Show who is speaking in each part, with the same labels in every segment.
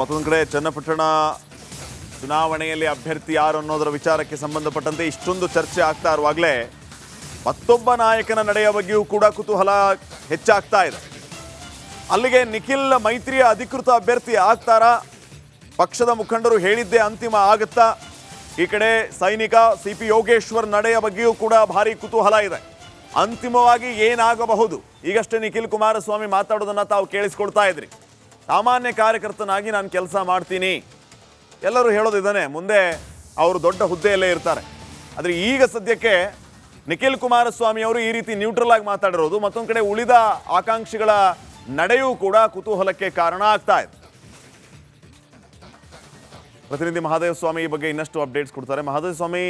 Speaker 1: ಮತ್ತೊಂದು ಕಡೆ ಚನ್ನಪಟ್ಟಣ ಚುನಾವಣೆಯಲ್ಲಿ ಅಭ್ಯರ್ಥಿ ಯಾರು ಅನ್ನೋದರ ವಿಚಾರಕ್ಕೆ ಸಂಬಂಧಪಟ್ಟಂತೆ ಇಷ್ಟೊಂದು ಚರ್ಚೆ ಆಗ್ತಾ ಇರುವಾಗಲೇ ಮತ್ತೊಬ್ಬ ನಾಯಕನ ನಡೆಯ ಬಗ್ಗೆಯೂ ಕೂಡ ಕುತೂಹಲ ಹೆಚ್ಚಾಗ್ತಾ ಇದೆ. ಅಲ್ಲಿಗೆ ನಿಖಿಲ್ ಮೈತ್ರಿಯ ಅಧಿಕೃತ ಅಭ್ಯರ್ಥಿ ಆಗ್ತಾರಾ? ಪಕ್ಷದ ಮುಖಂಡರು ಹೇಳಿದ್ದೇ ಅಂತಿಮ ಆಗುತ್ತಾ? ಈ ಕಡೆ ಸೈನಿಕ ಸಿ ಪಿ ಯೋಗೇಶ್ವರ್ ನಡೆಯ ಬಗ್ಗೆಯೂ ಕೂಡ ಭಾರಿ ಕುತೂಹಲ ಇದೆ. ಅಂತಿಮವಾಗಿ ಏನಾಗಬಹುದು? ಈಗಷ್ಟೇ ನಿಖಿಲ್ ಕುಮಾರಸ್ವಾಮಿ ಮಾತಾಡೋದನ್ನು ತಾವು ಕೇಳಿಸ್ಕೊಳ್ತಾ ಇದ್ರಿ. ಸಾಮಾನ್ಯ ಕಾರ್ಯಕರ್ತನಾಗಿ ನಾನು ಕೆಲಸ ಮಾಡ್ತೀನಿ. ಎಲ್ಲರೂ ಹೇಳೋದಿದ್ದಾನೆ, ಮುಂದೆ ಅವರು ದೊಡ್ಡ ಹುದ್ದೆಯಲ್ಲೇ ಇರ್ತಾರೆ. ಆದರೆ ಈಗ ಸದ್ಯಕ್ಕೆ ನಿಖಿಲ್ ಕುಮಾರಸ್ವಾಮಿ ಅವರು ಈ ರೀತಿ ನ್ಯೂಟ್ರಲ್ ಆಗಿ ಮಾತಾಡಿರೋದು, ಮತ್ತೊಂದು ಕಡೆ ಉಳಿದ ಆಕಾಂಕ್ಷಿಗಳ ನಡೆಯೂ ಕೂಡ ಕುತೂಹಲಕ್ಕೆ ಕಾರಣ ಆಗ್ತಾ ಇದೆ. ಪ್ರತಿನಿಧಿ ಮಹಾದೇವ ಸ್ವಾಮಿ ಈ ಬಗ್ಗೆ ಇನ್ನಷ್ಟು ಅಪ್ಡೇಟ್ಸ್ ಕೊಡ್ತಾರೆ. ಮಹಾದೇವ ಸ್ವಾಮಿ,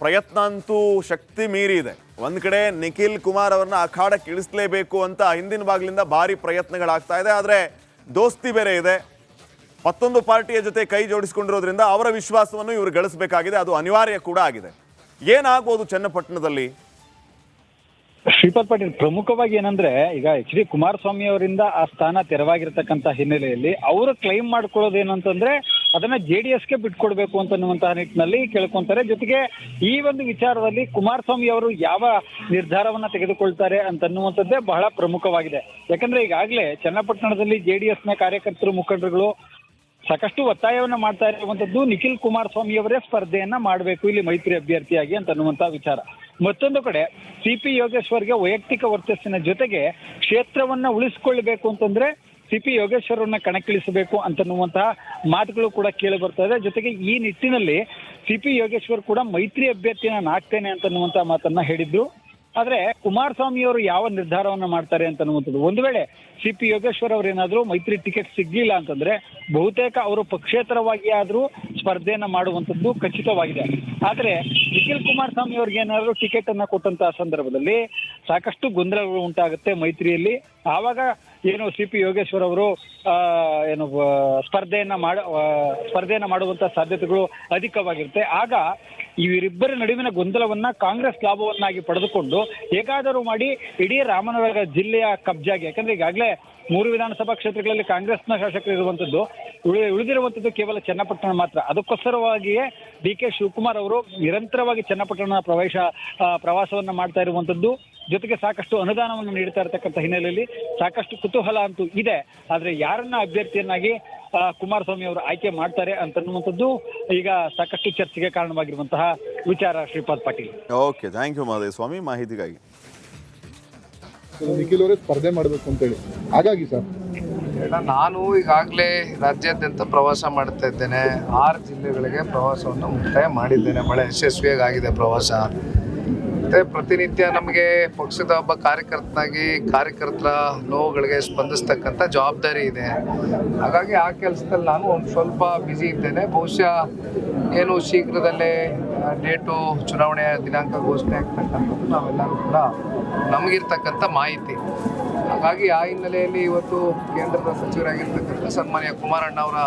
Speaker 1: ಪ್ರಯತ್ನ ಅಂತೂ ಶಕ್ತಿ ಮೀರಿ ಇದೆ. ಒಂದು ಕಡೆ ನಿಖಿಲ್ ಕುಮಾರ್ ಅವರನ್ನ ಅಖಾಡಕ್ಕೆ ಇಳಿಸಲೇಬೇಕು ಅಂತ ಹಿಂದಿನ ಬಾಗಿಲಿಂದ ಭಾರಿ ಪ್ರಯತ್ನಗಳಾಗ್ತಾ ಇದೆ. ಆದರೆ ದೋಸ್ತಿ ಬೇರೆ ಇದೆ. ಮತ್ತೊಂದು ಪಾರ್ಟಿಯ ಜೊತೆ ಕೈ ಜೋಡಿಸಿಕೊಂಡಿರೋದ್ರಿಂದ ಅವರ ವಿಶ್ವಾಸವನ್ನು ಇವರು ಗಳಿಸಬೇಕಾಗಿದೆ. ಅದು ಅನಿವಾರ್ಯ ಕೂಡ ಆಗಿದೆ. ಏನಾಗ್ಬೋದು ಚನ್ನಪಟ್ಟಣದಲ್ಲಿ?
Speaker 2: ಶ್ರೀಪಾದ್ ಪಾಟೀಲ್, ಪ್ರಮುಖವಾಗಿ ಏನಂದ್ರೆ, ಈಗ ಎಚ್ ಡಿ ಕುಮಾರಸ್ವಾಮಿ ಅವರಿಂದ ಆ ಸ್ಥಾನ ತೆರವಾಗಿರ್ತಕ್ಕಂಥ ಹಿನ್ನೆಲೆಯಲ್ಲಿ ಅವರು ಕ್ಲೈಮ್ ಮಾಡ್ಕೊಳ್ಳೋದು ಏನಂತಂದ್ರೆ ಅದನ್ನ ಜೆ ಡಿ ಎಸ್ಗೆ ಬಿಟ್ಕೊಡ್ಬೇಕು ಅಂತನ್ನುವಂತಹ ನಿಟ್ಟಿನಲ್ಲಿ ಕೇಳ್ಕೊಂತಾರೆ. ಜೊತೆಗೆ ಈ ಒಂದು ವಿಚಾರದಲ್ಲಿ ಕುಮಾರಸ್ವಾಮಿ ಅವರು ಯಾವ ನಿರ್ಧಾರವನ್ನ ತೆಗೆದುಕೊಳ್ತಾರೆ ಅಂತನ್ನುವಂಥದ್ದೇ ಬಹಳ ಪ್ರಮುಖವಾಗಿದೆ. ಯಾಕಂದ್ರೆ ಈಗಾಗಲೇ ಚನ್ನಪಟ್ಟಣದಲ್ಲಿ ಜೆ ಡಿ ಎಸ್ನ ಕಾರ್ಯಕರ್ತರು, ಮುಖಂಡರುಗಳು ಸಾಕಷ್ಟು ಒತ್ತಾಯವನ್ನ ಮಾಡ್ತಾ ಇರುವಂತದ್ದು ನಿಖಿಲ್ ಕುಮಾರಸ್ವಾಮಿ ಅವರೇ ಸ್ಪರ್ಧೆಯನ್ನ ಮಾಡಬೇಕು ಇಲ್ಲಿ ಮೈತ್ರಿ ಅಭ್ಯರ್ಥಿಯಾಗಿ ಅಂತನ್ನುವಂತ ವಿಚಾರ. ಮತ್ತೊಂದು ಕಡೆ ಸಿ ಪಿ ಯೋಗೇಶ್ವರ್ಗೆ ವೈಯಕ್ತಿಕ ವರ್ಚಸ್ಸಿನ ಜೊತೆಗೆ ಕ್ಷೇತ್ರವನ್ನ ಉಳಿಸಿಕೊಳ್ಳಬೇಕು ಅಂತಂದ್ರೆ ಸಿ ಪಿ ಯೋಗೇಶ್ವರನ್ನ ಕಣಕ್ಕಿಳಿಸಬೇಕು ಅಂತನ್ನುವಂತಹ ಮಾತುಗಳು ಕೂಡ ಕೇಳಿ ಬರ್ತಾ ಇದೆ. ಜೊತೆಗೆ ಈ ನಿಟ್ಟಿನಲ್ಲಿ ಸಿ ಪಿ ಯೋಗೇಶ್ವರ್ ಕೂಡ ಮೈತ್ರಿ ಅಭ್ಯರ್ಥಿನ ನಾನು ಆಗ್ತೇನೆ ಅಂತನ್ನುವಂತ ಮಾತನ್ನ ಹೇಳಿದ್ರು. ಆದ್ರೆ ಕುಮಾರಸ್ವಾಮಿ ಅವರು ಯಾವ ನಿರ್ಧಾರವನ್ನ ಮಾಡ್ತಾರೆ ಅಂತ ಅನ್ನುವಂಥದ್ದು. ಒಂದು ವೇಳೆ ಸಿ ಪಿ ಯೋಗೇಶ್ವರ್ ಅವರೇನಾದ್ರೂ ಮೈತ್ರಿ ಟಿಕೆಟ್ ಸಿಗ್ಲಿಲ್ಲ ಅಂತಂದ್ರೆ ಬಹುತೇಕ ಅವರು ಪಕ್ಷೇತರವಾಗಿ ಆದ್ರೂ ಸ್ಪರ್ಧೆಯನ್ನ ಮಾಡುವಂತದ್ದು ಖಚಿತವಾಗಿದೆ. ಆದ್ರೆ ನಿಖಿಲ್ ಕುಮಾರಸ್ವಾಮಿ ಅವ್ರಿಗೆ ಏನಾದ್ರು ಟಿಕೆಟ್ ಅನ್ನ ಕೊಟ್ಟಂತಹ ಸಂದರ್ಭದಲ್ಲಿ ಸಾಕಷ್ಟು ಗೊಂದಲಗಳು ಉಂಟಾಗುತ್ತೆ ಮೈತ್ರಿಯಲ್ಲಿ. ಆವಾಗ ಏನು ಸಿ ಪಿ ಯೋಗೇಶ್ವರ್ ಅವರು ಆ, ಏನು ಸ್ಪರ್ಧೆಯನ್ನ ಮಾಡ ಸ್ಪರ್ಧೆಯನ್ನ ಮಾಡುವಂತ ಸಾಧ್ಯತೆಗಳು ಅಧಿಕವಾಗಿರುತ್ತೆ. ಆಗ ಇವರಿಬ್ಬರ ನಡುವಿನ ಗೊಂದಲವನ್ನ ಕಾಂಗ್ರೆಸ್ ಲಾಭವನ್ನಾಗಿ ಪಡೆದುಕೊಂಡು ಹೇಗಾದರೂ ಮಾಡಿ ಇಡೀ ರಾಮನಗರ ಜಿಲ್ಲೆಯ ಕಬ್ಜಾಗೆ. ಯಾಕಂದ್ರೆ ಈಗಾಗಲೇ ಮೂರು ವಿಧಾನಸಭಾ ಕ್ಷೇತ್ರಗಳಲ್ಲಿ ಕಾಂಗ್ರೆಸ್ನ ಶಾಸಕರು ಇರುವಂತದ್ದು, ಉಳಿ, ಉಳಿದಿರುವಂತದ್ದು ಕೇವಲ ಚನ್ನಪಟ್ಟಣ ಮಾತ್ರ. ಅದಕ್ಕೋಸ್ಕರವಾಗಿಯೇ ಡಿ ಕೆ ಶಿವಕುಮಾರ್ ಅವರು ನಿರಂತರವಾಗಿ ಚನ್ನಪಟ್ಟಣ ಪ್ರವೇಶ ಪ್ರವಾಸವನ್ನು ಮಾಡ್ತಾ ಇರುವಂತದ್ದು. ಜೊತೆಗೆ ಸಾಕಷ್ಟು ಅನುದಾನವನ್ನು ನೀಡ್ತಾ ಇರತಕ್ಕಂಥ ಹಿನ್ನೆಲೆಯಲ್ಲಿ ಸಾಕಷ್ಟು ಕುತೂಹಲ ಅಂತೂ ಇದೆ. ಆದರೆ ಯಾರನ್ನ ಅಭ್ಯರ್ಥಿಯನ್ನಾಗಿ ಕುಮಾರಸ್ವಾಮಿ ಅವರು ಆಯ್ಕೆ ಮಾಡ್ತಾರೆ ಅಂತನ್ನುವಂಥದ್ದು ಈಗ ಸಾಕಷ್ಟು ಚರ್ಚೆಗೆ ಕಾರಣವಾಗಿರುವಂತಹ ವಿಚಾರ Shripad Patil.
Speaker 1: Okay thank you Mahadeva Swamy ಮಾಹಿತಿಗಾಗಿ.
Speaker 3: ನಿಖಿಲ್ ಅವರೇ ಸ್ಪರ್ಧೆ ಮಾಡಬೇಕು ಅಂತೇಳಿ ಹಾಗಾಗಿ ಸರ್.
Speaker 4: ಅಣ್ಣ, ನಾನು ಈಗಾಗಲೇ ರಾಜ್ಯಾದ್ಯಂತ ಪ್ರವಾಸ ಮಾಡ್ತಾ ಇದ್ದೇನೆ. ಆರು ಜಿಲ್ಲೆಗಳಿಗೆ ಪ್ರವಾಸವನ್ನು ಮುಕ್ತಾಯ ಮಾಡಿದ್ದೇನೆ. ಬಹಳ ಯಶಸ್ವಿಯಾಗಿ ಆಗಿದೆ ಪ್ರವಾಸ. ಮತ್ತೆ ಪ್ರತಿನಿತ್ಯ ನಮಗೆ ಪಕ್ಷದ ಒಬ್ಬ ಕಾರ್ಯಕರ್ತನಾಗಿ ಕಾರ್ಯಕರ್ತರ ನೋವುಗಳಿಗೆ ಸ್ಪಂದಿಸ್ತಕ್ಕಂಥ ಜವಾಬ್ದಾರಿ ಇದೆ. ಹಾಗಾಗಿ ಆ ಕೆಲಸದಲ್ಲಿ ನಾನು ಒಂದು ಸ್ವಲ್ಪ ಬ್ಯುಸಿ ಇದ್ದೇನೆ. ಬಹುಶಃ ಏನು ಶೀಘ್ರದಲ್ಲೇ ಡೇಟು ಚುನಾವಣೆಯ ದಿನಾಂಕ ಘೋಷಣೆ ಆಗ್ತಕ್ಕಂಥದ್ದು ನಾವೆಲ್ಲರೂ ಕೂಡ ನಮಗಿರ್ತಕ್ಕಂಥ ಮಾಹಿತಿ. ಹಾಗಾಗಿ ಆ ಹಿನ್ನೆಲೆಯಲ್ಲಿ ಇವತ್ತು ಕೇಂದ್ರದ ಸಚಿವರಾಗಿರ್ತಕ್ಕಂಥ ಸನ್ಮಾನ್ಯ ಕುಮಾರಣ್ಣ ಅವರ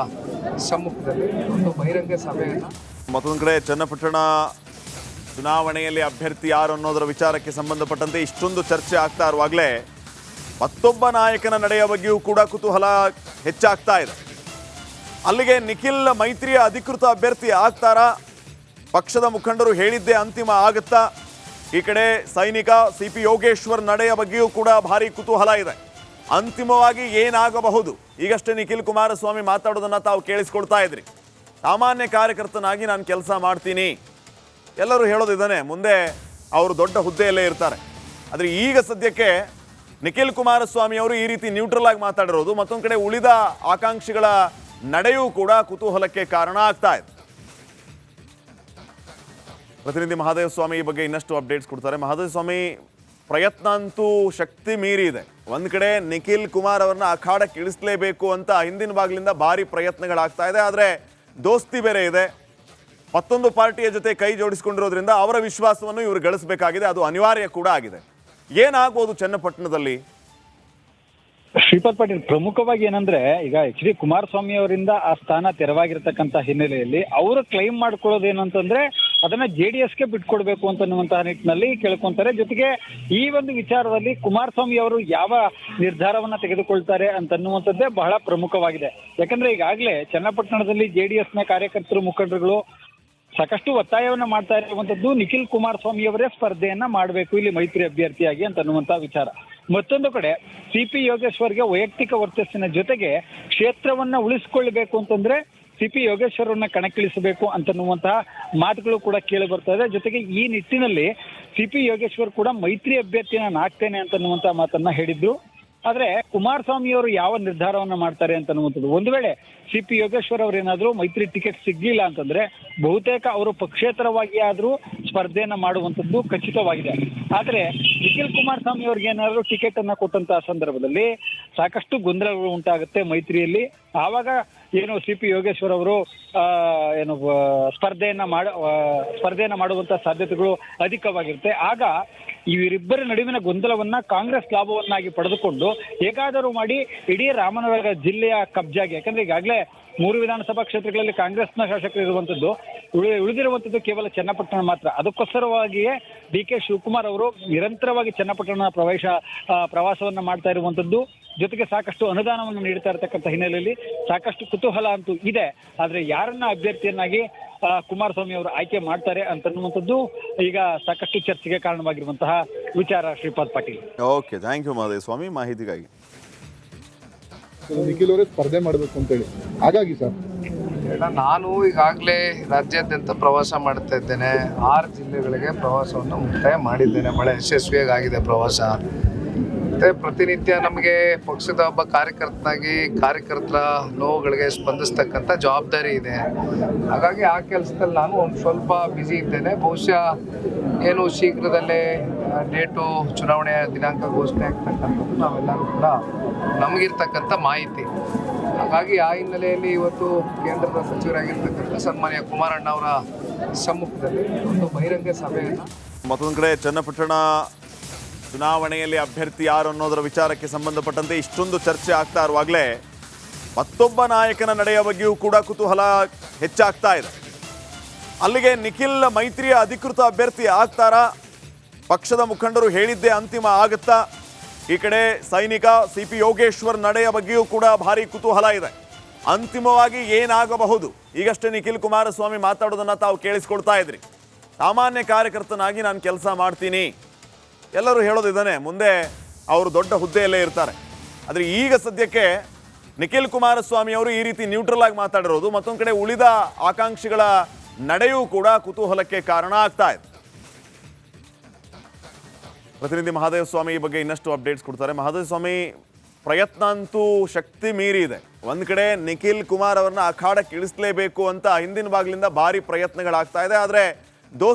Speaker 4: ಸಮ್ಮುಖದಲ್ಲಿ ಒಂದು ಬಹಿರಂಗ ಸಭೆಯನ್ನು
Speaker 1: ಮತ್ತೊಂದು ಕಡೆ ಚನ್ನಪಟ್ಟಣ ಚುನಾವಣೆಯಲ್ಲಿ ಅಭ್ಯರ್ಥಿ ಯಾರು ಅನ್ನೋದರ ವಿಚಾರಕ್ಕೆ ಸಂಬಂಧಪಟ್ಟಂತೆ ಇಷ್ಟೊಂದು ಚರ್ಚೆ ಆಗ್ತಾ ಇರುವಾಗಲೇ ಮತ್ತೊಬ್ಬ ನಾಯಕನ ನಡೆಯ ಬಗ್ಗೆಯೂ ಕೂಡ ಕುತೂಹಲ ಹೆಚ್ಚಾಗ್ತಾ ಇದೆ. ಅಲ್ಲಿಗೆ ನಿಖಿಲ್ ಮೈತ್ರಿಯ ಅಧಿಕೃತ ಅಭ್ಯರ್ಥಿ ಆಗ್ತಾರಾ? ಪಕ್ಷದ ಮುಖಂಡರು ಹೇಳಿದ್ದೇ ಅಂತಿಮ ಆಗುತ್ತಾ? ಈ ಕಡೆ ಸೈನಿಕ ಸಿ ಪಿ ಯೋಗೇಶ್ವರ್ ನಡೆಯ ಬಗ್ಗೆಯೂ ಕೂಡ ಭಾರಿ ಕುತೂಹಲ ಇದೆ. ಅಂತಿಮವಾಗಿ ಏನಾಗಬಹುದು? ಈಗಷ್ಟೇ ನಿಖಿಲ್ ಕುಮಾರಸ್ವಾಮಿ ಮಾತಾಡೋದನ್ನು ತಾವು ಕೇಳಿಸ್ಕೊಳ್ತಾ ಇದ್ರಿ. ಸಾಮಾನ್ಯ ಕಾರ್ಯಕರ್ತನಾಗಿ ನಾನು ಕೆಲಸ ಮಾಡ್ತೀನಿ. ಎಲ್ಲರೂ ಹೇಳೋದಿದ್ದಾನೆ, ಮುಂದೆ ಅವರು ದೊಡ್ಡ ಹುದ್ದೆಯಲ್ಲೇ ಇರ್ತಾರೆ. ಆದರೆ ಈಗ ಸದ್ಯಕ್ಕೆ ನಿಖಿಲ್ ಕುಮಾರಸ್ವಾಮಿ ಅವರು ಈ ರೀತಿ ನ್ಯೂಟ್ರಲ್ ಆಗಿ ಮಾತಾಡಿರೋದು, ಮತ್ತೊಂದು ಕಡೆ ಉಳಿದ ಆಕಾಂಕ್ಷಿಗಳ ನಡೆಯೂ ಕೂಡ ಕುತೂಹಲಕ್ಕೆ ಕಾರಣ ಆಗ್ತಾ ಇದೆ. ಪ್ರತಿನಿಧಿ ಮಹಾದೇವ ಸ್ವಾಮಿ ಈ ಬಗ್ಗೆ ಇನ್ನಷ್ಟು ಅಪ್ಡೇಟ್ಸ್ ಕೊಡ್ತಾರೆ. ಮಹಾದೇವ ಸ್ವಾಮಿ ಪ್ರಯತ್ನ ಅಂತೂ ಶಕ್ತಿ ಮೀರಿ ಇದೆ. ಒಂದ್ ಕಡೆ ನಿಖಿಲ್ ಕುಮಾರ್ ಅವ್ರನ್ನ ಅಖಾಡಕ್ಕೆ ಇಳಿಸಲೇಬೇಕು ಅಂತ ಹಿಂದಿನ ಬಾಗಿಲಿಂದ ಭಾರಿ ಪ್ರಯತ್ನಗಳಾಗ್ತಾ ಇದೆ. ಆದರೆ ದೋಸ್ತಿ ಬೇರೆ ಇದೆ. ಮತ್ತೊಂದು ಪಾರ್ಟಿಯ ಜೊತೆ ಕೈ ಜೋಡಿಸಿಕೊಂಡಿರೋದ್ರಿಂದ ಅವರ ವಿಶ್ವಾಸವನ್ನು ಇವರು ಗಳಿಸಬೇಕಾಗಿದೆ. ಅದು ಅನಿವಾರ್ಯ ಕೂಡ ಆಗಿದೆ. ಏನಾಗ್ಬೋದು ಚನ್ನಪಟ್ಟಣದಲ್ಲಿ?
Speaker 2: ಶ್ರೀಪಾದ್ ಪಾಟೀಲ್, ಪ್ರಮುಖವಾಗಿ ಏನಂದ್ರೆ, ಈಗ ಎಚ್ ಡಿ ಕುಮಾರಸ್ವಾಮಿ ಅವರಿಂದ ಆ ಸ್ಥಾನ ತೆರವಾಗಿರ್ತಕ್ಕಂಥ ಹಿನ್ನೆಲೆಯಲ್ಲಿ ಅವರು ಕ್ಲೈಮ್ ಮಾಡ್ಕೊಳ್ಳೋದು ಏನಂತಂದ್ರೆ ಅದನ್ನ ಜೆ ಡಿ ಎಸ್ಗೆ ಬಿಟ್ಕೊಡ್ಬೇಕು ಅಂತನ್ನುವಂತಹ ನಿಟ್ಟಿನಲ್ಲಿ ಕೇಳ್ಕೊಂತಾರೆ. ಜೊತೆಗೆ ಈ ಒಂದು ವಿಚಾರದಲ್ಲಿ ಕುಮಾರಸ್ವಾಮಿ ಅವರು ಯಾವ ನಿರ್ಧಾರವನ್ನ ತೆಗೆದುಕೊಳ್ತಾರೆ ಅಂತನ್ನುವಂಥದ್ದೇ ಬಹಳ ಪ್ರಮುಖವಾಗಿದೆ. ಯಾಕಂದ್ರೆ ಈಗಾಗಲೇ ಚನ್ನಪಟ್ಟಣದಲ್ಲಿ ಜೆ ಡಿ ಎಸ್ನ ಕಾರ್ಯಕರ್ತರು, ಮುಖಂಡರುಗಳು ಸಾಕಷ್ಟು ಒತ್ತಾಯವನ್ನ ಮಾಡ್ತಾ ಇರುವಂತದ್ದು ನಿಖಿಲ್ ಕುಮಾರಸ್ವಾಮಿ ಅವರೇ ಸ್ಪರ್ಧೆಯನ್ನ ಮಾಡಬೇಕು, ಇಲ್ಲಿ ಮೈತ್ರಿ ಅಭ್ಯರ್ಥಿಯಾಗಿ ಅಂತ ಅನ್ನುವಂತ ವಿಚಾರ. ಮತ್ತೊಂದು ಕಡೆ, ಸಿ ಪಿ ಯೋಗೇಶ್ವರ್ಗೆ ವೈಯಕ್ತಿಕ ವರ್ಚಸ್ಸಿನ ಜೊತೆಗೆ ಕ್ಷೇತ್ರವನ್ನ ಉಳಿಸಿಕೊಳ್ಳಬೇಕು ಅಂತಂದ್ರೆ ಸಿ ಪಿ ಯೋಗೇಶ್ವರನ್ನ ಕಣಕ್ಕಿಳಿಸಬೇಕು ಅಂತನ್ನುವಂತಹ ಮಾತುಗಳು ಕೂಡ ಕೇಳಿ ಬರ್ತಾ ಇದೆ. ಜೊತೆಗೆ ಈ ನಿಟ್ಟಿನಲ್ಲಿ ಸಿ ಪಿ ಯೋಗೇಶ್ವರ್ ಕೂಡ ಮೈತ್ರಿ ಅಭ್ಯರ್ಥಿನ ನಾಗ್ತೇನೆ ಅಂತನ್ನುವಂತಹ ಮಾತನ್ನ ಹೇಳಿದ್ರು. ಆದ್ರೆ ಕುಮಾರಸ್ವಾಮಿ ಅವರು ಯಾವ ನಿರ್ಧಾರವನ್ನ ಮಾಡ್ತಾರೆ ಅಂತ ಅನ್ನುವಂಥದ್ದು. ಒಂದು ವೇಳೆ ಸಿ ಪಿ ಯೋಗೇಶ್ವರ್ ಅವ್ರು ಏನಾದ್ರು ಮೈತ್ರಿ ಟಿಕೆಟ್ ಸಿಗ್ಲಿಲ್ಲ ಅಂತಂದ್ರೆ ಬಹುತೇಕ ಅವರು ಪಕ್ಷೇತರವಾಗಿ ಆದ್ರೂ ಸ್ಪರ್ಧೆಯನ್ನ ಮಾಡುವಂಥದ್ದು ಖಚಿತವಾಗಿದೆ. ಆದ್ರೆ ನಿಖಿಲ್ ಕುಮಾರಸ್ವಾಮಿ ಅವ್ರಿಗೆ ಏನಾದ್ರು ಟಿಕೆಟ್ ಅನ್ನ ಕೊಟ್ಟಂತಹ ಸಂದರ್ಭದಲ್ಲಿ ಸಾಕಷ್ಟು ಗೊಂದಲಗಳು ಉಂಟಾಗುತ್ತೆ ಮೈತ್ರಿಯಲ್ಲಿ. ಆವಾಗ ಏನು ಸಿ ಪಿ ಯೋಗೇಶ್ವರ್ ಅವರು ಆ, ಏನು ಸ್ಪರ್ಧೆಯನ್ನ ಮಾಡ ಸ್ಪರ್ಧೆಯನ್ನ ಮಾಡುವಂತ ಸಾಧ್ಯತೆಗಳು ಅಧಿಕವಾಗಿರುತ್ತೆ. ಆಗ ಇವರಿಬ್ಬರ ನಡುವಿನ ಗೊಂದಲವನ್ನ ಕಾಂಗ್ರೆಸ್ ಲಾಭವನ್ನಾಗಿ ಪಡೆದುಕೊಂಡು ಹೇಗಾದರೂ ಮಾಡಿ ಇಡೀ ರಾಮನಗರ ಜಿಲ್ಲೆಯ ಕಬ್ಜಾಗೆ. ಯಾಕಂದ್ರೆ ಈಗಾಗಲೇ ಮೂರು ವಿಧಾನಸಭಾ ಕ್ಷೇತ್ರಗಳಲ್ಲಿ ಕಾಂಗ್ರೆಸ್ನ ಶಾಸಕರು ಇರುವಂತದ್ದು, ಉಳಿ ಉಳಿದಿರುವಂತದ್ದು ಕೇವಲ ಚನ್ನಪಟ್ಟಣ ಮಾತ್ರ. ಅದಕ್ಕೋಸ್ಕರವಾಗಿಯೇ ಡಿ ಕೆ ಶಿವಕುಮಾರ್ ಅವರು ನಿರಂತರವಾಗಿ ಚನ್ನಪಟ್ಟಣ ಪ್ರವೇಶ ಪ್ರವಾಸವನ್ನ ಮಾಡ್ತಾ ಇರುವಂತದ್ದು. ಜೊತೆಗೆ ಸಾಕಷ್ಟು ಅನುದಾನವನ್ನು ನೀಡ್ತಾ ಇರತಕ್ಕಂಥ ಹಿನ್ನೆಲೆಯಲ್ಲಿ ಸಾಕಷ್ಟು ಕುತೂಹಲ ಅಂತೂ ಇದೆ. ಆದ್ರೆ ಯಾರನ್ನ ಅಭ್ಯರ್ಥಿಯನ್ನಾಗಿ ಕುಮಾರಸ್ವಾಮಿ ಅವರು ಆಯ್ಕೆ ಮಾಡ್ತಾರೆ ಅಂತನ್ನುವಂಥದ್ದು ಈಗ ಸಾಕಷ್ಟು ಚರ್ಚೆಗೆ ಕಾರಣವಾಗಿರುವಂತಹ ವಿಚಾರ Shripad Patil.
Speaker 1: Okay thank you Mahadev Swamy ಮಾಹಿತಿಗಾಗಿ.
Speaker 3: ನಿಖಿಲ್ ಅವರೇ ಸ್ಪರ್ಧೆ ಮಾಡಬೇಕು ಅಂತೇಳಿ ಹಾಗಾಗಿ ಸರ್.
Speaker 4: ನಾನು ಈಗಾಗಲೇ ರಾಜ್ಯಾದ್ಯಂತ ಪ್ರವಾಸ ಮಾಡ್ತಾ ಇದ್ದೇನೆ. ಆರು ಜಿಲ್ಲೆಗಳಿಗೆ ಪ್ರವಾಸವನ್ನು ಮುಕ್ತಾಯ ಮಾಡಿದ್ದೇನೆ. ಬಹಳ ಯಶಸ್ವಿಯಾಗಿ ಆಗಿದೆ ಪ್ರವಾಸ. ಮತ್ತು ಪ್ರತಿನಿತ್ಯ ನಮಗೆ ಪಕ್ಷದ ಒಬ್ಬ ಕಾರ್ಯಕರ್ತನಾಗಿ ಕಾರ್ಯಕರ್ತರ ನೋವುಗಳಿಗೆ ಸ್ಪಂದಿಸ್ತಕ್ಕಂಥ ಜವಾಬ್ದಾರಿ ಇದೆ. ಹಾಗಾಗಿ ಆ ಕೆಲಸದಲ್ಲಿ ನಾನು ಒಂದು ಸ್ವಲ್ಪ ಬ್ಯುಸಿ ಇದ್ದೇನೆ. ಬಹುಶಃ ಏನು ಶೀಘ್ರದಲ್ಲೇ ಡೇಟು ಚುನಾವಣೆಯ ದಿನಾಂಕ ಘೋಷಣೆ ಆಗ್ತಕ್ಕಂಥದ್ದು ನಾವೆಲ್ಲರೂ ಕೂಡ ನಮಗಿರ್ತಕ್ಕಂಥ ಮಾಹಿತಿ. ಹಾಗಾಗಿ ಆ ಹಿನ್ನೆಲೆಯಲ್ಲಿ ಇವತ್ತು ಕೇಂದ್ರದ ಸಚಿವರಾಗಿರ್ತಕ್ಕಂಥ ಸನ್ಮಾನ್ಯ ಕುಮಾರಣ್ಣ ಅವರ ಸಮ್ಮುಖದಲ್ಲಿ ಒಂದು ಬಹಿರಂಗ ಸಭೆಯನ್ನು
Speaker 1: ಮತ್ತೊಂದು ಕಡೆ ಚನ್ನಪಟ್ಟಣ ಚುನಾವಣೆಯಲ್ಲಿ ಅಭ್ಯರ್ಥಿ ಯಾರು ಅನ್ನೋದರ ವಿಚಾರಕ್ಕೆ ಸಂಬಂಧಪಟ್ಟಂತೆ ಇಷ್ಟೊಂದು ಚರ್ಚೆ ಆಗ್ತಾ ಇರುವಾಗಲೇ ಮತ್ತೊಬ್ಬ ನಾಯಕನ ನಡೆಯ ಬಗ್ಗೆಯೂ ಕೂಡ ಕುತೂಹಲ ಹೆಚ್ಚಾಗ್ತಾ ಇದೆ. ಅಲ್ಲಿಗೆ ನಿಖಿಲ್ ಮೈತ್ರಿಯ ಅಧಿಕೃತ ಅಭ್ಯರ್ಥಿ ಆಗ್ತಾರಾ? ಪಕ್ಷದ ಮುಖಂಡರು ಹೇಳಿದ್ದೇ ಅಂತಿಮ ಆಗುತ್ತಾ? ಈ ಕಡೆ ಸೈನಿಕ ಸಿ ಪಿ ಯೋಗೇಶ್ವರ್ ನಡೆಯ ಬಗ್ಗೆಯೂ ಕೂಡ ಭಾರಿ ಕುತೂಹಲ ಇದೆ. ಅಂತಿಮವಾಗಿ ಏನಾಗಬಹುದು? ಈಗಷ್ಟೇ ನಿಖಿಲ್ ಕುಮಾರಸ್ವಾಮಿ ಮಾತಾಡೋದನ್ನು ತಾವು ಕೇಳಿಸ್ಕೊಳ್ತಾ ಇದ್ರಿ. ಸಾಮಾನ್ಯ ಕಾರ್ಯಕರ್ತನಾಗಿ ನಾನು ಕೆಲಸ ಮಾಡ್ತೀನಿ. ಎಲ್ಲರೂ ಹೇಳೋದು ಮುಂದೆ ಅವರು ದೊಡ್ಡ ಹುದ್ದೆಯಲ್ಲೇ ಇರ್ತಾರೆ. ಆದರೆ ಈಗ ಸದ್ಯಕ್ಕೆ ನಿಖಿಲ್ ಕುಮಾರಸ್ವಾಮಿ ಅವರು ಈ ರೀತಿ ನ್ಯೂಟ್ರಲ್ ಆಗಿ ಮಾತಾಡಿರೋದು, ಮತ್ತೊಂದು ಕಡೆ ಉಳಿದ ಆಕಾಂಕ್ಷಿಗಳ ನಡೆಯೂ ಕೂಡ ಕುತೂಹಲಕ್ಕೆ ಕಾರಣ ಆಗ್ತಾ ಇದೆ. ಪ್ರತಿನಿಧಿ ಮಹಾದೇವ ಸ್ವಾಮಿ ಈ ಬಗ್ಗೆ ಇನ್ನಷ್ಟು ಅಪ್ಡೇಟ್ಸ್ ಕೊಡ್ತಾರೆ. ಮಹಾದೇವ ಸ್ವಾಮಿ, ಪ್ರಯತ್ನ ಅಂತೂ ಶಕ್ತಿ ಮೀರಿ ಇದೆ. ಒಂದು ಕಡೆ ನಿಖಿಲ್ ಕುಮಾರ್ ಅವರನ್ನ ಅಖಾಡಕ್ಕೆ ಇಳಿಸಲೇಬೇಕು ಅಂತ ಹಿಂದಿನ ಬಾಗಿಲಿಂದ ಭಾರಿ ಪ್ರಯತ್ನಗಳಾಗ್ತಾ ಇದೆ. ಆದ್ರೆ